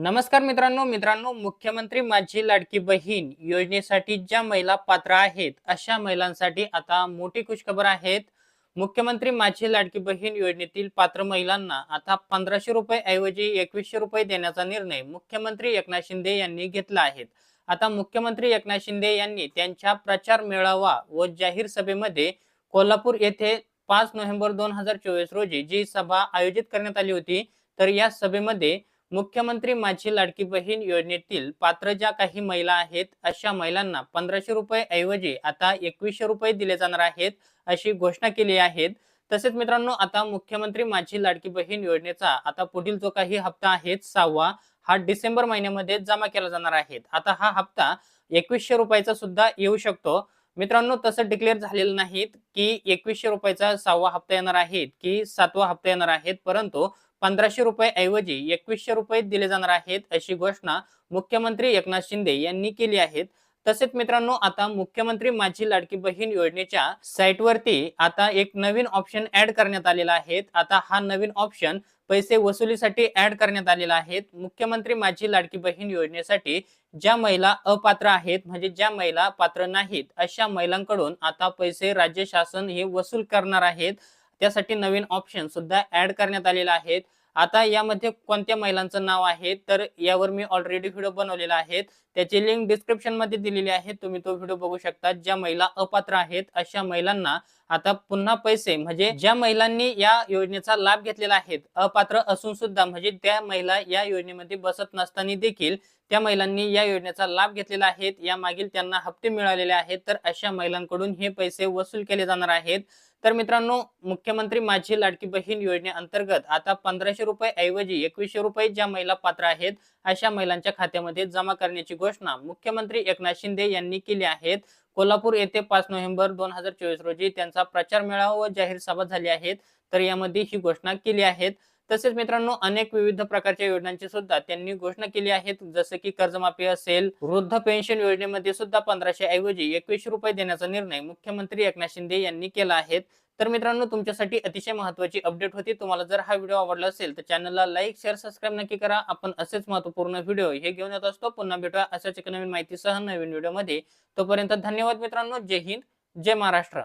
नमस्कार मित्रांनो मित्रांनो मुख्यमंत्री माझी लाडकी बहीण योजनेसाठी ज्या महिला पात्र आहेत अशा महिलांसाठी आता मोठी खुशखबर आहेत. मुख्यमंत्री माझी लाडकी बहीण योजनेतील पात्र महिलांना आता पंधराशे रुपये ऐवजी एकवीसशे रुपये देण्याचा निर्णय मुख्यमंत्री एकनाथ शिंदे यांनी घेतला आहे. आता मुख्यमंत्री एकनाथ शिंदे यांनी त्यांच्या प्रचार मेळावा व जाहीर सभेमध्ये कोल्हापूर येथे पाच नोव्हेंबर दोन हजार चोवीस रोजी जी सभा आयोजित करण्यात आली होती तर या सभेमध्ये मुख्यमंत्री माझी लाडकी बहीण योजनेतील पात्र ज्या काही महिला आहेत अशा महिलांना पंधराशे रुपये ऐवजी आता एकवीसशे रुपये दिले जाणार आहेत अशी घोषणा केली आहे. तसेच मित्रांनो आता मुख्यमंत्री माझी लाडकी बहीण योजनेचा आता पुढील जो काही हप्ता आहे सहावा हा डिसेंबर महिन्यामध्ये जमा केला जाणार आहे. आता हा हप्ता एकवीसशे रुपयाचा सुद्धा येऊ शकतो. मित्रांनो तसं डिक्लेअर झालेलं नाहीत की एकवीसशे रुपयाचा सहावा हप्ता येणार आहे की सातवा हप्ता येणार आहेत परंतु पंधराशे रुपये ऐवजी एकवीसशे रुपये दिले जाणार आहेत अशी घोषणा मुख्यमंत्री एकनाथ शिंदे यांनी केली आहे तसेच मित्रांनो आता मुख्यमंत्री माझी लाडकी बहीण योजनेच्या साईटवरती आता एक नवीन ऑप्शन ऍड करण्यात आलेला आहे. आता हा नवीन ऑप्शन पैसे वसुलीसाठी ऍड करण्यात आलेला आहे. मुख्यमंत्री माझी लाडकी बहीण योजनेसाठी ज्या महिला अपात्र आहेत म्हणजे ज्या महिला पात्र नाहीत अशा महिलांकडून आता पैसे राज्य शासन हे वसूल करणार आहेत. त्यासाठी नवीन ऑप्शन सुद्धा ऍड करण्यात आलेला आहे. आता यामध्ये कोणत्या महिलांचं नाव आहे? तर यावर मी ऑलरेडी व्हिडिओ बनवलेला आहे. त्याची लिंक डिस्क्रिप्शनमध्ये दिलेली आहे. तुम्ही तो व्हिडिओ बघू शकता. ज्या महिला अपात्र आहेत अशा महिलांना आता पुन्हा पैसे म्हणजे ज्या महिलांनी या योजनेचा लाभ घेतलेला आहे अपात्र असून सुद्धा म्हणजे त्या महिला या योजनेमध्ये बसत नसताना देखील त्या महिलांनी या योजनेचा लाभ घेतलेला आहे. या मागील त्यांना हप्ते मिळालेले आहेत. तर अशा महिलांकडून हे पैसे वसूल केले जाणार आहेत. तर मित्रांनो मुख्यमंत्री माझी लाडकी बहीण योजनेअंतर्गत आता पंधराशे रुपये ऐवजी एकवीसशे रुपये ज्या महिला पात्र आहेत अशा महिलांच्या खात्यामध्ये जमा करण्याची घोषणा मुख्यमंत्री एकनाथ शिंदे यांनी केली आहेत कोल्हापूर येथे पाच नोव्हेंबर दोन हजार चोवीस रोजी त्यांचा प्रचार मेळावा व जाहीर सभा झाली आहेत तर यामध्ये ही घोषणा केली आहेत तसेच मित्रांनो अनेक विविध प्रकारच्या योजनांची सुद्धा त्यांनी घोषणा केली आहेत. जसं की कर्जमाफी असेल वृद्ध पेन्शन योजनेमध्ये सुद्धा पंधराशे ऐवजी एकवीसशे रुपये देण्याचा निर्णय मुख्यमंत्री एकनाथ शिंदे यांनी केला आहे. तर मित्रांनो तुमच्यासाठी अतिशय महत्वाची अपडेट होती. तुम्हाला जर हा व्हिडिओ आवडला असेल तर चॅनलला लाईक शेअर सबस्क्राईब नक्की करा. आपण असेच महत्त्वपूर्ण व्हिडिओ हे घेऊन येत असतो. पुन्हा भेटूया अशाच एक नवीन माहितीसह नवीन व्हिडिओमध्ये तोपर्यंत धन्यवाद मित्रांनो. जय हिंद जय महाराष्ट्र.